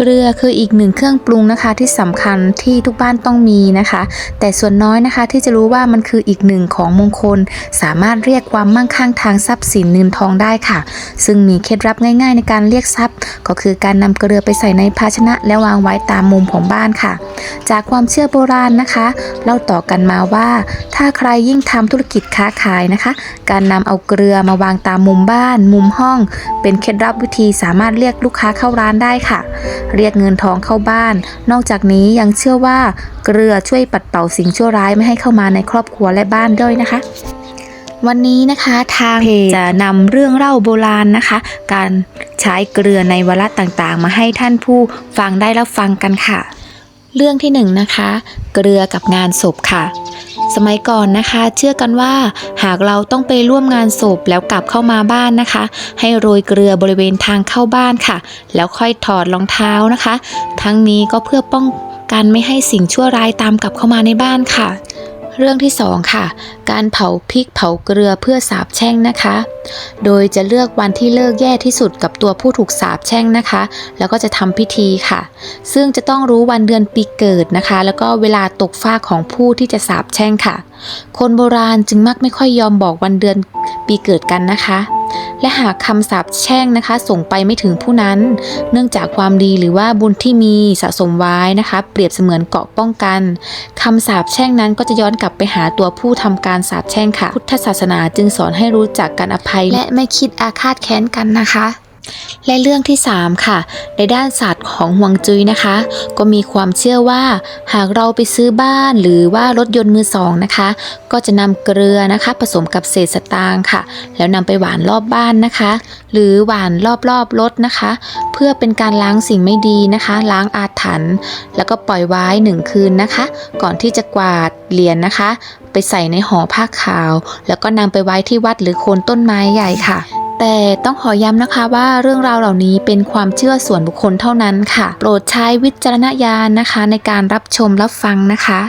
เกลือคืออีกหนึ่งเครื่องปรุงนะคะที่สำคัญที่ทุกบ้านต้องมีนะคะ แต่ส่วนน้อยนะคะที่จะรู้ว่ามันคืออีกหนึ่งของมงคล สามารถเรียกความมั่งคั่งทางทรัพย์สินเงินทองได้ค่ะ ซึ่งมีเคล็ดลับง่าย ๆ ในการเรียกทรัพย์ ก็คือการนำเกลือไปใส่ในภาชนะ และวางไว้ตามมุมของบ้านค่ะ จากความเชื่อโบราณนะคะ เล่าต่อกันมาว่า ถ้าใครยิ่งทำธุรกิจค้าขายนะคะ การนำเอาเกลือมาวางตามมุมบ้าน มุมห้อง เป็นเคล็ดลับวิธีสามารถเรียกลูกค้าเข้าร้านได้ค่ะเรียกเงินทองเข้าบ้าน นอกจากนี้ยังเชื่อว่าเกลือช่วยปัดเป่าสิ่งชั่วร้ายไม่ให้เข้ามาในครอบครัวและบ้านด้วยนะคะวันนี้นะคะทางเพจจะนำเรื่องเล่าโบราณนะคะ การใช้เกลือในวาระต่างๆ มาให้ท่านผู้ฟังได้รับฟังกันค่ะ เรื่องที่หนึ่งนะคะ เกลือกับงานศพค่ะ สมัยก่อนนะคะ เชื่อกันว่าหากเราต้องไปร่วมงานศพแล้วกลับเข้ามาบ้านนะคะ ให้โรยเกลือบริเวณทางเข้าบ้านค่ะ แล้วค่อยถอดรองเท้านะคะ ทั้งนี้ก็เพื่อป้องกันไม่ให้สิ่งชั่วร้ายตามกลับเข้ามาในบ้านค่ะ เรื่องที่ 2 ค่ะ การเผาพริกเผาเกลือเพื่อสาบแช่งนะคะ โดยจะเลือกวันที่เลิกแย่ที่สุดกับตัวผู้ถูกสาบแช่งนะคะ แล้วก็จะทำพิธีค่ะ ซึ่งจะต้องรู้วันเดือนปีเกิดนะคะ แล้วก็เวลาตกฟ้าของผู้ที่จะสาบแช่งค่ะ คนโบราณจึงมักไม่ค่อยยอมบอกวันเดือนปีเกิดกันนะคะ และหากคำสาปแช่งนะคะ ส่งไปไม่ถึงผู้นั้น เนื่องจากความดีหรือว่าบุญที่มีสะสมไว้นะคะ เปรียบเสมือนเกาะป้องกันคำสาปแช่งนั้นก็จะย้อนกลับไปหาตัวผู้ทำการสาปแช่งค่ะ พุทธศาสนาจึงสอนให้รู้จักการอภัย และไม่คิดอาฆาตแค้นกันนะคะ และเรื่องที่ 3 ค่ะ ในด้านศาสตร์ของฮวงจุ้ยนะคะ ก็มีความเชื่อว่า หากเราไปซื้อบ้านหรือว่ารถยนต์มือสองนะคะ ก็จะนำเกลือนะคะ ผสมกับเศษสตางค์ค่ะ แล้วนำไปหวานรอบบ้านนะคะ หรือหวานรอบๆรถนะคะ เพื่อเป็นการล้างสิ่งไม่ดีนะคะ ล้างอาถรรพ์แล้วก็ปล่อยไว้หนึ่งคืนนะคะ ก่อนที่จะกวาดเหรียญนะคะ ไปใส่ในห่อผ้าขาว แล้วก็นำไปไว้ที่วัดหรือโคนต้นไม้ใหญ่ค่ะ แต่ต้องขอย้ำนะคะว่าเรื่องราวเหล่านี้เป็นความเชื่อส่วนบุคคลเท่านั้นค่ะ โปรดใช้วิจารณญาณนะคะ ในการรับชมรับฟังนะคะ